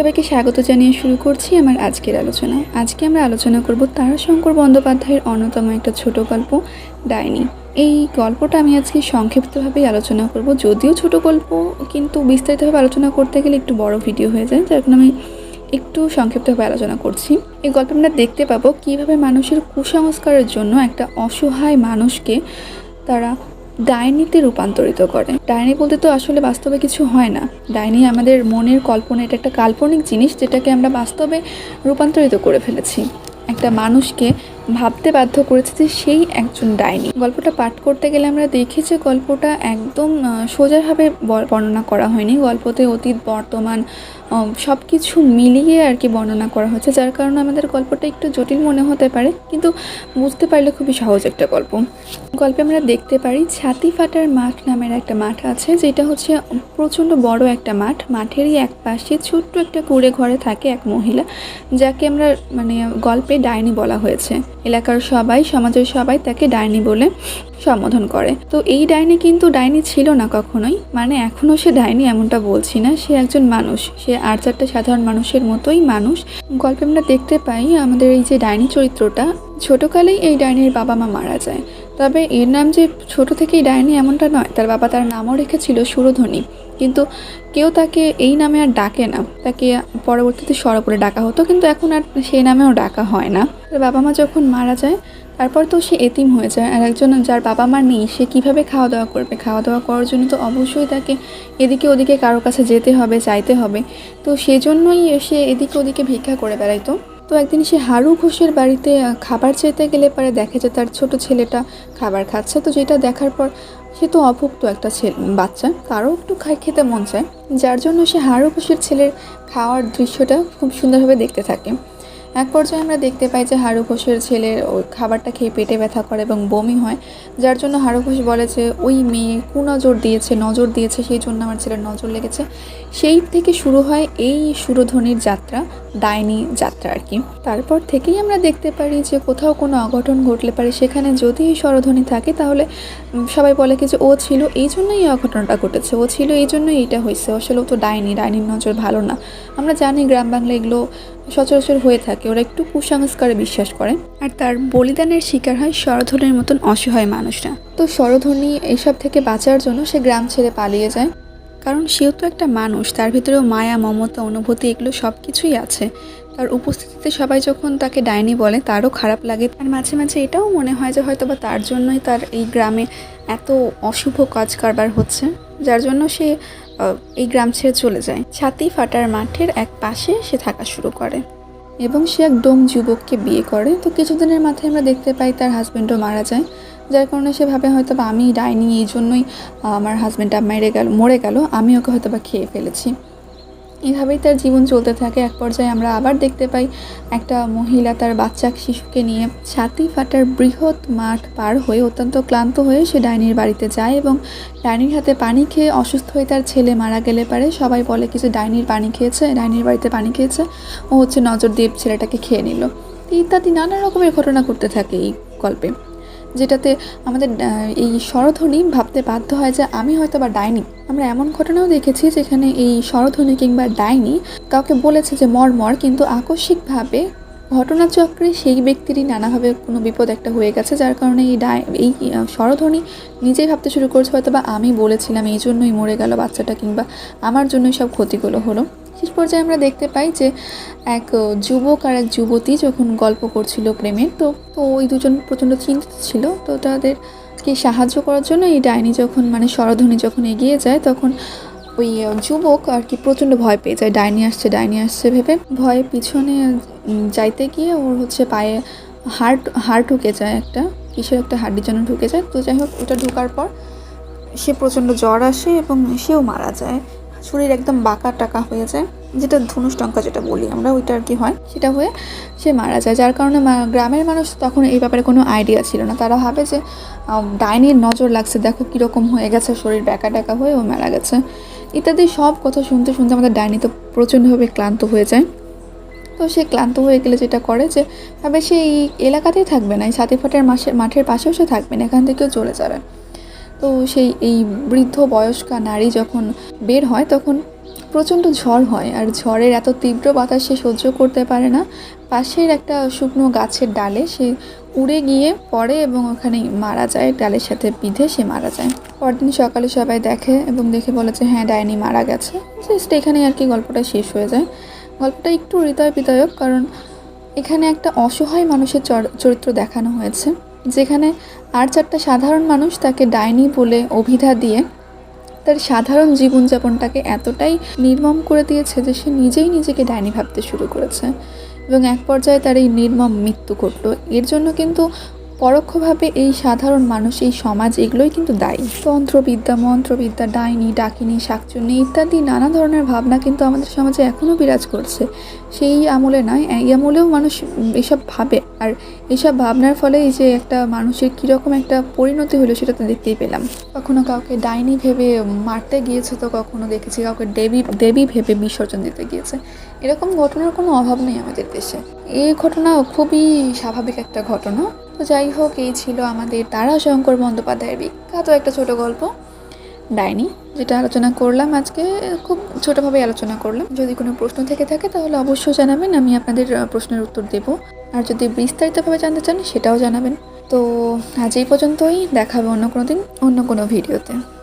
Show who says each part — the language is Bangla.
Speaker 1: সবাইকে স্বাগত জানিয়ে শুরু করছি আমার আজকের আলোচনা। আজকে আমরা আলোচনা করব তারাশঙ্কর বন্দ্যোপাধ্যায়ের অন্যতম একটা ছোট গল্প, ডাইনি। এই গল্পটা আমি আজকে সংক্ষিপ্তভাবেই আলোচনা করব, যদিও ছোট গল্প, কিন্তু বিস্তারিতভাবে আলোচনা করতে গেলে একটু বড় ভিডিও হয়ে যায়, যার আমি একটু সংক্ষিপ্তভাবে আলোচনা করছি। এই গল্পে আমরা দেখতে পাবো কীভাবে মানুষের কুসংস্কারের জন্য একটা অসহায় মানুষকে তারা ডাইনিতে রূপান্তরিত করে। ডাইনি বলতে তো আসলে বাস্তবে কিছু হয় না। ডাইনি আমাদের মনের কল্পনা, এটা একটা কাল্পনিক জিনিস যেটাকে আমরা বাস্তবে রূপান্তরিত করে ফেলেছি। একটা মানুষকে ভাবতে বাধ্য করেছে যে সেই একজন ডাইনি। গল্পটা পাঠ করতে গেলে আমরা দেখি যে গল্পটা একদম সোজাভাবে বর্ণনা করা হয়নি। গল্পতে অতীত, বর্তমান সব কিছু মিলিয়ে আর কি বর্ণনা করা হচ্ছে, যার কারণে আমাদের গল্পটা একটু জটিল মনে হতে পারে, কিন্তু বুঝতে পারলে খুবই সহজ একটা গল্প। গল্পে আমরা দেখতে পারি ছাতি ফাটার মাঠ নামের একটা মাঠ আছে, যেটা হচ্ছে প্রচণ্ড বড় একটা মাঠ। মাঠেরই এক পাশে ছোট্ট একটা কুড়ে ঘরে থাকে এক মহিলা, যাকে আমরা মানে গল্পে ডাইনি বলা হয়েছে। এলাকার সবাই, সমাজের সবাই তাকে ডাইনি বলে সম্বোধন করে। তো এই ডাইনি কিন্তু ডাইনি ছিল না কখনোই মানে এখনও সে ডাইনি এমনটা বলছি না, সে একজন মানুষ। সে আর চারটে সাধারণ মানুষের মতোই মানুষ। গল্পে আমরা দেখতে পাই আমাদের এই যে ডাইনি চরিত্রটা, ছোটকালেই এই ডাইনির বাবা মা মারা যায়। তবে এর নাম যে ছোট থেকেই ডাইনি এমনটা নয়, তার বাবা তার নামও রেখেছিল সুরধ্বনি। কিন্তু কেউ তাকে এই নামে আর ডাকে না। তাকে পরবর্তীতে সরপরে ডাকা হতো, কিন্তু এখন আর সেই নামেও ডাকা হয় না। তার বাবা মা যখন মারা যায় তারপর তো সে এতিম হয়ে যায় আর একজন যার বাবা মা নেই, সে কীভাবে খাওয়া দাওয়া করবে? খাওয়া দাওয়া করার জন্য তো অবশ্যই তাকে এদিকে ওদিকে কারও কাছে যেতে হবে চাইতে হবে। তো সেজন্যই সে এদিকে ওদিকে ভিক্ষা করে বেড়াইতো তো। একদিন সে হারু ঘোষের বাড়িতে খাবার চাইতে গেলে পরে দেখে যে তার ছোট ছেলেটা খাবার খাচ্ছে। তো যেটা দেখার পর সে তো অভুক্ত একটা ছেলে, বাচ্চা, তারও একটু খাই খেতে মন চায়। যার জন্য সে হারু ঘোষের ছেলের খাওয়ার দৃশ্যটা খুব সুন্দরভাবে দেখতে থাকে। এক পর্যায়ে আমরা দেখতে পাই যে হারু ঘোষের ছেলের ওই খাবারটা খেয়ে পেটে ব্যথা করে এবং বমি হয়, যার জন্য হারু ঘোষ বলে যে, ওই মেয়ে কুনজর দিয়েছে, নজর দিয়েছে, সেই জন্য আমার ছেলের নজর লেগেছে। সেই থেকে শুরু হয় এই সুরধ্বনির যাত্রা, ডাইনি যাত্রা আর কি। তারপর থেকেই আমরা দেখতে পারি যে কোথাও কোনো অঘটন ঘটলে পারে। সেখানে যদি এই স্বরধ্বনি থাকে, তাহলে সবাই বলে কি যে, ও ছিল, এই জন্যই এই অঘটনটা ঘটেছে। ও ছিল, এই জন্যই এইটা হয়েছে। আসলে ও তো ডাইনি, ডাইনির নজর ভালো না। আমরা জানি গ্রাম বাংলা এগুলো সচরাচর হয়ে থাকে। ওরা একটু কুসংস্কারে বিশ্বাস করে। আর তার বলিদানের শিকার হয় স্বরধ্বনির মতন অসহায় মানুষরা। তো স্বরধ্বনি এইসব থেকে বাঁচার জন্য সে গ্রাম ছেড়ে পালিয়ে যায়। কারণ সেও তো একটা মানুষ, তার ভিতরেও মায়া, মমতা, অনুভূতি এগুলো সব কিছুই আছে। তার উপস্থিতিতে সবাই যখন তাকে ডাইনি বলে, তারও খারাপ লাগে। আর মাঝে মাঝে এটাও মনে হয় যে হয়তো বা তার জন্যই তার এই গ্রামে এত অশুভ কাজ কারবার হচ্ছে। যার জন্য সে এই গ্রাম ছেড়ে চলে যায়। ছাতি ফাটার মাঠের এক পাশে সে থাকা শুরু করে। এবং সে এক ডোম যুবককে বিয়ে করে। তো কিছুদিনের মাথায় আমরা দেখতে পাই তার হাজব্যান্ডও মারা যায়। যার কারণে সে ভাবে হয়তো বা আমি ডাইনি এই জন্যই আমার হাজব্যান্ডটা মেরে গেল, মরে গেল, আমি ওকে হয়তো বা খেয়ে ফেলেছি। এভাবেই তার জীবন চলতে থাকে। এক পর্যায়ে আমরা আবার দেখতে পাই একটা মহিলা তার বাচ্চা শিশুকে নিয়ে ছাতি ফাটার বৃহৎ মাঠ পার হয়ে অত্যন্ত ক্লান্ত হয়ে সে ডাইনির বাড়িতে যায় এবং ডাইনির হাতে পানি খেয়ে অসুস্থ হয়ে তার ছেলে মারা গেলে পারে। সবাই বলে কি যে ডাইনির পানি খেয়েছে, ডাইনির বাড়িতে পানি খেয়েছে। ও হচ্ছে নজর দিয়ে ছেলেটাকে খেয়ে নিল। ইত্যাদি নানা রকমের ঘটনা করতে থাকে এই গল্পে। যেটাতে আমাদের এই স্বরধ্বনি ভাবতে বাধ্য হয় যে আমি হয়তো বা ডাইনি। আমরা এমন ঘটনাও দেখেছি যেখানে এই স্বরধ্বনি কিংবা ডাইনি কাউকে বলেছে যে মর মর কিন্তু আকস্মিকভাবে ঘটনাচক্রে সেই ব্যক্তিরই নানাভাবে কোনো বিপদ একটা হয়ে গেছে, যার কারণে এই ডাই, এই স্বরধ্বনি নিজেই ভাবতে শুরু করছে হয়তো বা আমি বলেছিলাম, এই জন্যই মরে গেল বাচ্চাটা কিংবা আমার জন্যই সব ক্ষতিগুলো হলো। শেষ পর্যায়ে আমরা দেখতে পাই যে এক যুবক আর এক যুবতী যখন গল্প করছিল প্রেমের তো তো ওই দুজন প্রচণ্ড চিন্তিত ছিল। তো তাদেরকে সাহায্য করার জন্য এই ডাইনি যখন মানে স্বরধ্বনি যখন এগিয়ে যায়, তখন ওই যুবক আর কি প্রচণ্ড ভয় পেয়ে যায়। ডাইনি আসছে ডাইনি আসছে ভেবে ভয়ে পিছনে যাইতে গিয়ে ওর হচ্ছে পায়ে হাড় হাড় ঢুকে যায় একটা, কিসের একটা হাড্ডির জন্য ঢুকে যায়। তো যাই হোক, ওটা ঢুকার পর সে প্রচণ্ড জ্বর আসে এবং সেও মারা যায়। শরীর একদম বাঁকা টাকা হয়ে যায়, যেটা ধনুষ টঙ্কা যেটা বলি আমরা, ওইটা আর কি হয়। সেটা হয়ে সে মারা যায়। যার কারণে গ্রামের মানুষ তখন এই ব্যাপারে কোনো আইডিয়া ছিল না। তারা ভাবে যে ডাইনির নজর লাগছে, দেখো কীরকম হয়ে গেছে, শরীর ব্যাকা টাকা হয়ে ও মারা গেছে। ইত্যাদি সব কথা শুনতে শুনতে আমাদের ডাইনি তো প্রচণ্ডভাবে ক্লান্ত হয়ে যায়। তো সে ক্লান্ত হয়ে গেলে যেটা করে যে, ভাবে সে এই এলাকাতেই থাকবে না, এই সাতিফাটের মাসের মাঠের পাশেও সে থাকবে না, এখান থেকেও চলে যাবে। তো সেই এই বৃদ্ধ বয়স্কা নারী যখন বের হয়, তখন প্রচণ্ড ঝড় হয় আর ঝড়ের এত তীব্র বাতাস সে সহ্য করতে পারে না। পাশের একটা শুকনো গাছের ডালে সে উড়ে গিয়ে পড়ে এবং ওখানেই মারা যায়। ডালের সাথে বিঁধে সে মারা যায়। পরদিন সকালে সবাই দেখে এবং দেখে বলে যে হ্যাঁ ডাইনি মারা গেছে। জাস্ট এখানেই আর কি গল্পটা শেষ হয়ে যায়। গল্পটা একটু হৃদয় বিদায়ক কারণ এখানে একটা অসহায় মানুষের চর- চরিত্র দেখানো হয়েছে। যেখানে আর চারটা সাধারণ মানুষ তাকে ডাইনি বলে অভিধা দিয়ে তার সাধারণ জীবনযাপনটাকে এতটাই নির্মম করে দিয়েছে যে সে নিজেই নিজেকে ডাইনি ভাবতে শুরু করেছে। এবং এক পর্যায়ে তার এই নির্মম মৃত্যু ঘটল। এর জন্য কিন্তু পরোক্ষভাবে এই সাধারণ মানুষ, এই সমাজ এগুলোই কিন্তু দায়ী। তন্ত্রবিদ্যা, মন্ত্রবিদ্যা, ডাইনি, ডাকিনি, শাকচুন্নি ইত্যাদি নানা ধরনের ভাবনা কিন্তু আমাদের সমাজে এখনও বিরাজ করছে। সেই আমলে নয়, এই আমলেও মানুষ এসব ভাবে। আর এসব ভাবনার ফলে এই যে একটা মানুষের কীরকম একটা পরিণতি হলো সেটা তো দেখতেই পেলাম। কখনো কাউকে ডাইনি ভেবে মারতে গিয়েছে তো কখনো দেখেছি কাউকে দেবী দেবী ভেবে বিসর্জন দিতে গিয়েছে। এরকম ঘটনার কোনো অভাব নেই আমাদের দেশে। এই ঘটনা খুবই স্বাভাবিক একটা ঘটনা। তো যাই হোক, এই ছিল আমাদের তারা তারাশঙ্কর বন্দ্যোপাধ্যায়ের বিখ্যাত একটা ছোট গল্প, ডাইনি, যেটা আলোচনা করলাম আজকে, খুব ছোটোভাবে আলোচনা করলাম। যদি কোনো প্রশ্ন থেকে থাকে, তাহলে অবশ্যই জানাবেন, আমি আপনাদের প্রশ্নের উত্তর দেব। আর যদি বিস্তারিতভাবে জানতে চান, সেটাও জানাবেন। তো আজ এই পর্যন্তই দেখাবে অন্য কোনো দিন, অন্য কোনো ভিডিওতে।